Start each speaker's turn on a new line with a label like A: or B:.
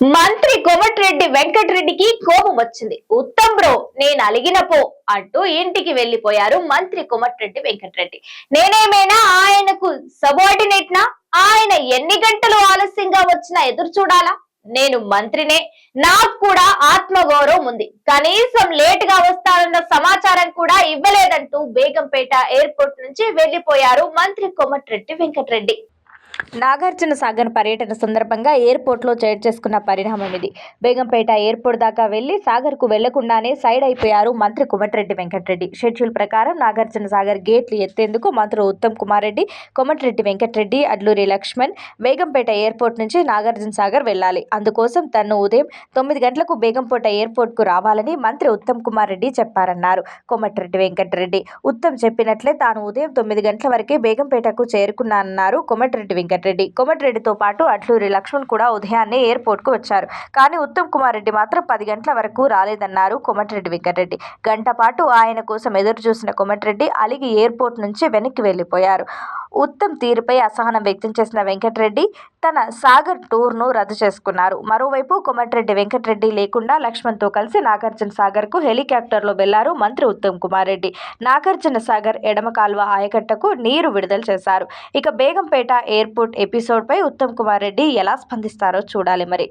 A: మంత్రి కోమటిరెడ్డి వెంకటరెడ్డికి కోపం వచ్చింది. ఉత్తమ్ బ్రో నేను అలిగినపో అంటూ ఇంటికి వెళ్ళిపోయారు మంత్రి కోమటిరెడ్డి వెంకటరెడ్డి. నేనేమైనా ఆయనకు సబార్డినేట్ నా ఆయన ఎన్ని గంటలు ఆలస్యంగా వచ్చినా ఎదురు చూడాలా? నేను మంత్రినే. నాకు కూడా ఆత్మగౌరవం ఉంది. కనీసం లేట్గా వస్తానన్న సమాచారం కూడా ఇవ్వలేదంటూ బేగంపేట ఎయిర్పోర్ట్ నుంచి వెళ్ళిపోయారు మంత్రి కోమటిరెడ్డి వెంకటరెడ్డి. నాగార్జున సాగర్ పర్యటన సందర్భంగా ఎయిర్పోర్ట్లో చైర్ చేసుకున్న పరిణామం ఇది. బేగంపేట ఎయిర్పోర్ట్ దాకా వెళ్ళి సాగర్కు వెళ్ళకుండానే సైడ్ అయిపోయారు మంత్రి కోమటిరెడ్డి వెంకటరెడ్డి. షెడ్యూల్ ప్రకారం నాగార్జున సాగర్ గేట్లు ఎత్తేందుకు మంత్రులు ఉత్తమ్ కుమార్ రెడ్డి కోమటిరెడ్డి వెంకటరెడ్డి అడ్లూరి లక్ష్మణ్ బేగంపేట ఎయిర్పోర్ట్ నుంచి నాగార్జున సాగర్ వెళ్ళాలి అందుకోసం తను ఉదయం తొమ్మిది గంటలకు బేగంపేట ఎయిర్పోర్ట్కు రావాలని మంత్రి ఉత్తమ్ కుమార్ రెడ్డి చెప్పారన్నారు. కోమటిరెడ్డి వెంకటరెడ్డి ఉత్తమ్ చెప్పినట్లే తాను ఉదయం తొమ్మిది గంటల వరకే బేగంపేటకు చేరుకున్నానన్నారు కొమటిరెడ్డి వెంకటరెడ్డి. కోమటిరెడ్డితో పాటు అట్లూరి లక్ష్మణ్ కూడా ఉదయాన్నే ఎయిర్పోర్ట్కు వచ్చారు. కానీ ఉత్తమ్ కుమార్ రెడ్డి మాత్రం పది గంటల వరకు రాలేదన్నారు కోమటిరెడ్డి వెంకటరెడ్డి. గంట పాటు ఆయన కోసం ఎదురు చూసిన కోమటిరెడ్డి అలిగి ఎయిర్పోర్ట్ నుంచి వెనక్కి వెళ్ళిపోయారు ఉత్తమ్ తీరుపై అసహనం వ్యక్తం చేసిన వెంకటరెడ్డి తన సాగర్ టూర్ను రద్దు చేసుకున్నారు. మరోవైపు కోమటిరెడ్డి వెంకటరెడ్డి లేకుండా లక్ష్మణ్తో కలిసి నాగార్జున సాగర్కు హెలికాప్టర్లో వెళ్ళారు మంత్రి ఉత్తమ్ కుమార్ రెడ్డి. నాగార్జున సాగర్ ఎడమ కాల్వ ఆయకట్టకు నీరు విడుదల చేశారు. ఇక బేగంపేట ఎయిర్పోర్ట్ ఎపిసోడ్పై ఉత్తమ్ కుమార్ రెడ్డి ఎలా స్పందిస్తారో చూడాలి మరి.